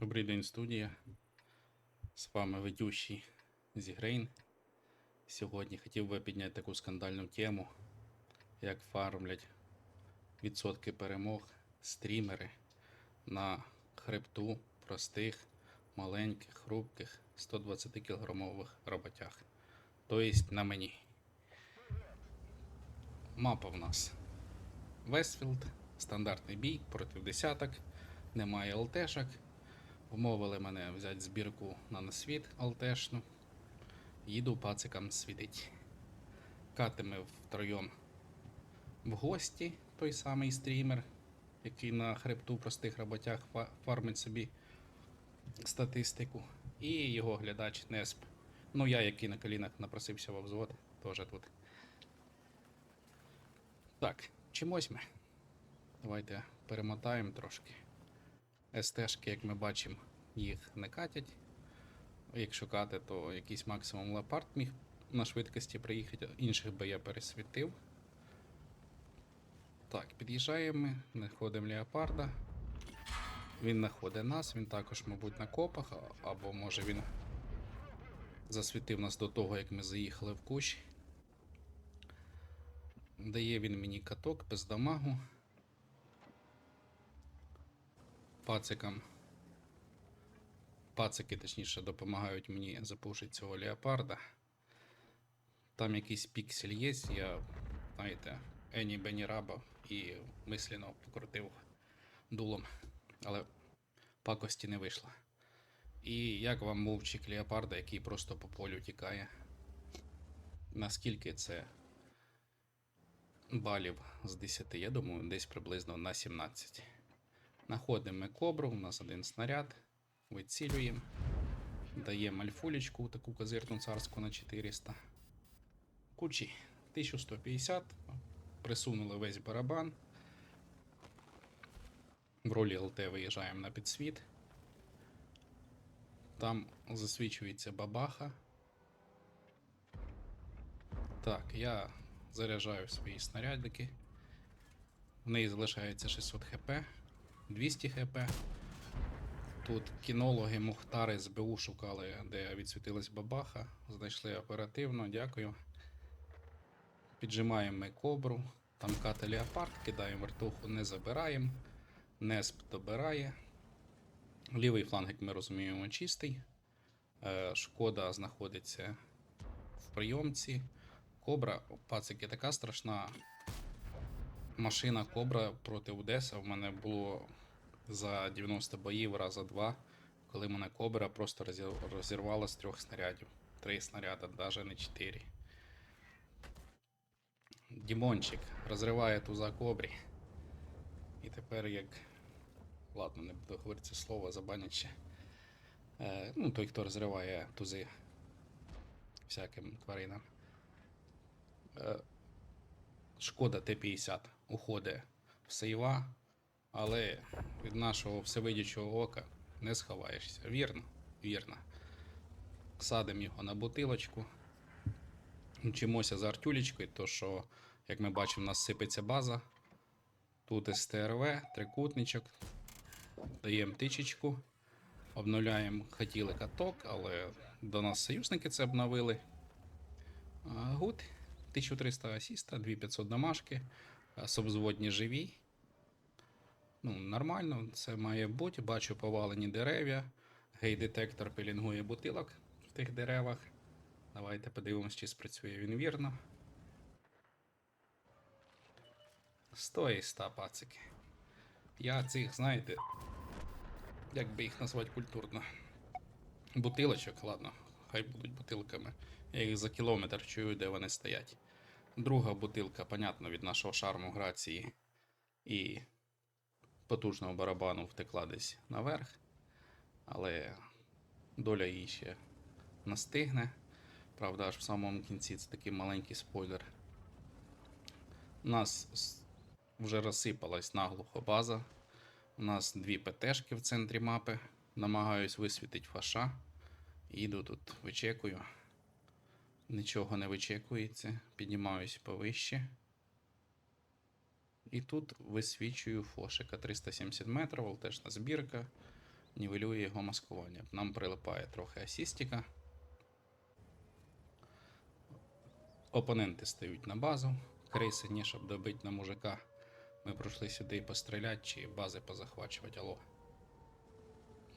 Добрий день, студія. З вами ведущий Зігрейн. Сьогодні хотів би підняти таку скандальну тему, як фармлять відсотки перемог стрімери на хребту простих, маленьких, хрупких 120 кілограмових роботях. Тобто на мені. Мапа в нас Вестфілд, стандартний бій проти десяток, немає ЛТшок. Вмовили мене взяти збірку на насвіт ЛТшну. Їду пацикам світить. Катимо втроєм в гості той самий стрімер, який на хребту простих роботях фармить собі статистику. І його глядач Несп. Ну, я, який на колінах напросився в взвод, теж тут. Так, чимось ми. Давайте перемотаємо трошки. СТшки, як ми бачимо, їх не катять. Якщо кати, то якийсь максимум леопард міг на швидкості приїхати, інших би я пересвітив. Так, під'їжджаємо знаходимо леопарда. Він знаходить нас, він також, мабуть, на копах, або може він засвітив нас до того, як ми заїхали в кущ. Дає він мені каток без дамагу. Пацикам. Пацики, точніше, допомагають мені запушити цього леопарда. Там якийсь піксель є, я, знаєте, Ені Бені Раба і мислено покрутив дулом, але пакості не вийшло. І як вам мовчик леопарда, який просто по полю тікає? Наскільки це балів з 10? Я думаю, десь приблизно на 17. Находимо кобру, у нас один снаряд, вицілюємо, даємо альфулечку, таку козирну царську на 400. Кучі 1150, присунули весь барабан. В ролі ЛТ виїжджаємо на підсвіт. Там засвічується бабаха. Так, я заряджаю свої снарядики. В неї залишається 600 хп. 200 хп. Тут кінологи Мухтари з БУ шукали, де відсвітилась бабаха. Знайшли оперативно, дякую. Піджимаємо ми кобру. Там ката леопард, кидаємо вертуху, не забираємо. Несп добирає. Лівий фланг, як ми розуміємо, чистий. Е, Шкода знаходиться в прийомці. Кобра, пацики, така страшна машина Кобра проти Одеса в мене було за 90 боїв раза два, коли мене Кобра просто розірвала з трьох снарядів. Три снаряди, навіть не чотири. Дімончик розриває туза Кобрі. І тепер як. Ладно, не буду говорити це слово, забанять ще. Е, ну, той, хто розриває тузи всяким тваринам. Е, Шкода Т-50 уходить в сейва, але від нашого всевидячого ока не сховаєшся. Вірно? Вірно. Садимо його на бутилочку. Вчимося за артюлечкою, то що, як ми бачимо, у нас сипеться база. Тут СТРВ, трикутничок. Даємо тичечку. Обновляємо, хотіли каток, але до нас союзники це обновили. Гуд. 1300 асіста, 2500 домашки, а субзводні живі. Ну, нормально, це має бути. Бачу повалені дерев'я. Гей-детектор пілінгує бутилок в тих деревах. Давайте подивимось, чи спрацює він вірно. 100 і 100 пацики. Я цих, знаєте, як би їх назвати культурно. Бутилочок, ладно, хай будуть бутилками. Я їх за кілометр чую, де вони стоять. Друга бутилка, понятно, від нашого шарму грації і потужного барабану втекла десь наверх. Але доля її ще настигне. Правда, аж в самому кінці це такий маленький спойлер. У нас вже розсипалась наглухо база. У нас дві ПТшки в центрі мапи. Намагаюсь висвітити фаша. Їду тут, вичекую. Нічого не вичекується. Піднімаюсь повище. І тут висвічую фошика 370 метрів, волтежна збірка. нівелює його маскування. Нам прилипає трохи асістіка. Опоненти стають на базу. Криси, ні, щоб добити на мужика. Ми пройшли сюди і постріляти чи бази позахвачувати. Алло.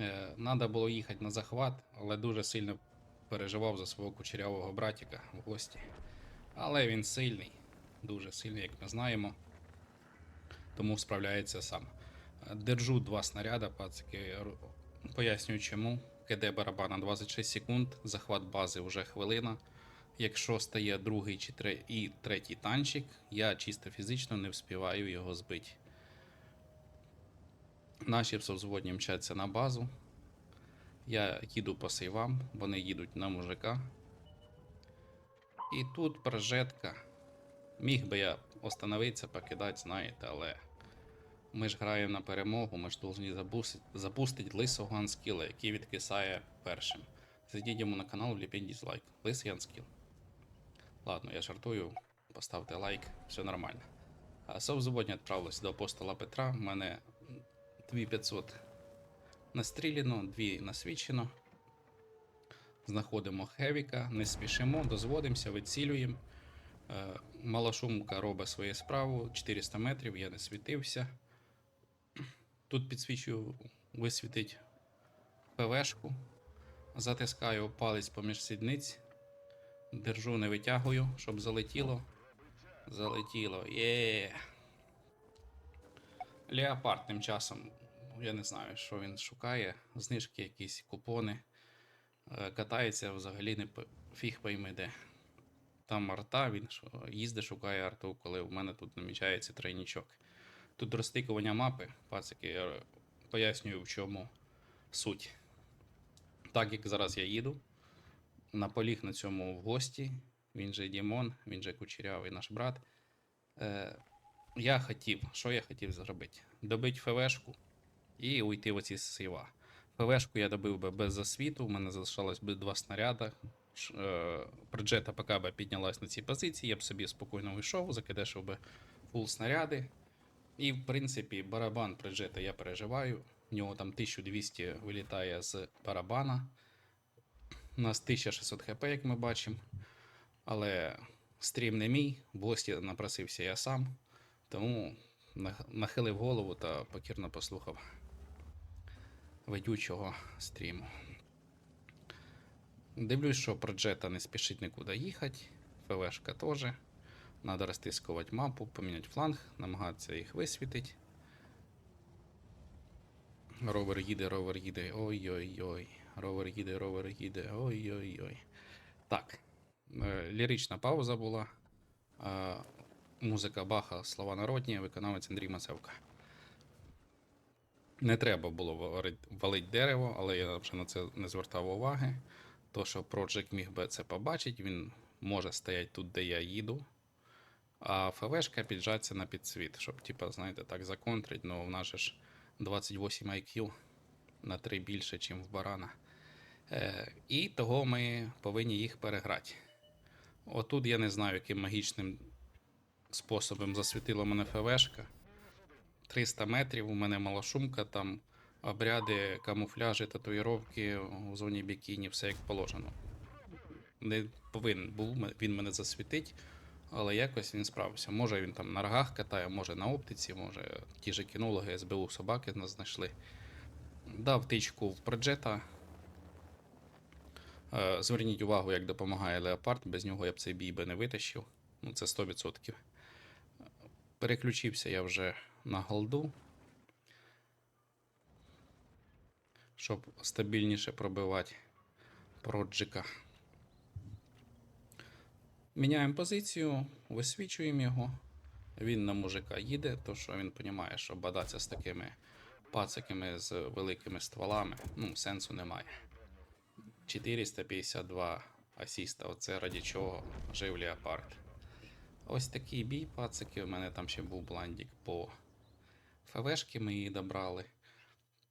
Е, надо було їхати на захват, але дуже сильно переживав за свого кучерявого братіка в гості. Але він сильний, дуже сильний, як ми знаємо. Тому справляється сам. Держу два снаряда, пацики. Пояснюю чому. КД барабана 26 секунд, захват бази вже хвилина. Якщо стає другий чи тре- і третій танчик, я чисто фізично не вспіваю його збити. Наші взводні мчаться на базу. Я їду по сейвам, вони їдуть на мужика. І тут прожетка. Міг би я остановитися, покидати, знаєте, але ми ж граємо на перемогу, ми ж повинні запустити, запустити лисого анскіла, який відкисає першим. Зайдіть йому на канал, вліпіть дізлайк. Лисий анскіл. Ладно, я жартую, поставте лайк, все нормально. А совзводня відправилось до апостола Петра. У мене 2500 настріляно, 2 насвічено. Знаходимо Хевіка, не спішимо, дозводимося, вицілюємо. Е, Малошумка робить свою справу, 400 метрів, я не світився. Тут підсвічую висвітить ПВшку. Затискаю палець поміж сідниць. Держу, не витягую, щоб залетіло. Залетіло. Є. Леопард тим часом. Я не знаю, що він шукає. Знижки, якісь купони. Е, Катається взагалі не фіг пойми де. Там арта, він їздить, шукає арту, коли в мене тут намічається тройнічок. Тут розтикування мапи, пацики, я пояснюю, в чому суть. Так як зараз я їду, наполіг на цьому в гості, він же Дімон, він же Кучерявий наш брат. Е, я хотів, що я хотів зробити? Добити ФВшку і уйти в оці сейва. ФВшку я добив би без засвіту, у мене залишалось би два снаряда. Ш- Е, ПК би піднялась на цій позиції, я б собі спокійно вийшов, закидешив би фул снаряди. І, в принципі, барабан Проджета я переживаю. В нього там 1200 вилітає з барабана. У нас 1600 хп, як ми бачимо. Але стрім не мій, в гості напросився я сам. Тому нахилив голову та покірно послухав ведючого стріму. Дивлюсь, що Проджета не спішить нікуди їхати. ФВшка теж. Надо розтискувати мапу, поміняти фланг, намагатися їх висвітити. Ровер їде, ровер їде. Ой-ой-ой. Ровер їде, ровер їде. Ой-ой-ой. Так. Е, Лірична пауза була. Е, Музика Баха, слова народні, виконавець Андрій Масевка. Не треба було валити, дерево, але я вже на це не звертав уваги. То, що Project міг би це побачити, він може стояти тут, де я їду. А ФВшка піджаться на підсвіт, щоб, типа, знаєте, так законтрить, ну в нас же ж 28 IQ на 3 більше, ніж в барана. Е, і того ми повинні їх переграти. Отут я не знаю, яким магічним способом засвітила мене ФВшка. 300 метрів, у мене малошумка, там обряди, камуфляжі, татуїровки в зоні бікіні, все як положено. Не повинен був він мене засвітить, але якось він справився. Може він там на рогах катає, може на оптиці, може ті ж кінологи СБУ собаки нас знайшли. Дав тичку в проджета. Е, Зверніть увагу, як допомагає Леопард, без нього я б цей бій би не витащив. Ну, це 100%. Переключився я вже на голду. Щоб стабільніше пробивати проджика. Міняємо позицію, висвічуємо його. Він на мужика їде, то що він розуміє, що бадатися з такими пациками з великими стволами, ну, сенсу немає. 452 асіста, оце раді чого жив Леопард. Ось такий бій, пацики. У мене там ще був бландік по ФВшки, ми її добрали.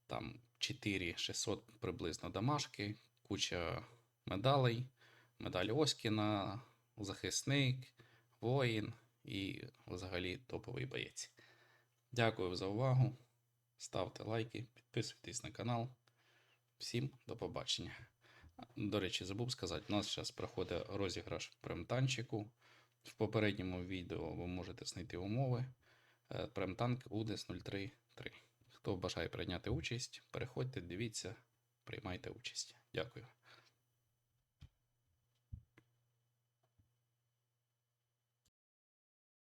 Там 4600 приблизно домашки, куча медалей, медаль Оскіна, захисник, воїн і взагалі топовий боєць. Дякую за увагу. Ставте лайки, підписуйтесь на канал. Всім до побачення. До речі, забув сказати, у нас зараз проходить розіграш премтанчику. В попередньому відео ви можете знайти умови. Е, Премтанк УДЕС 033. Хто бажає прийняти участь, переходьте, дивіться, приймайте участь. Дякую.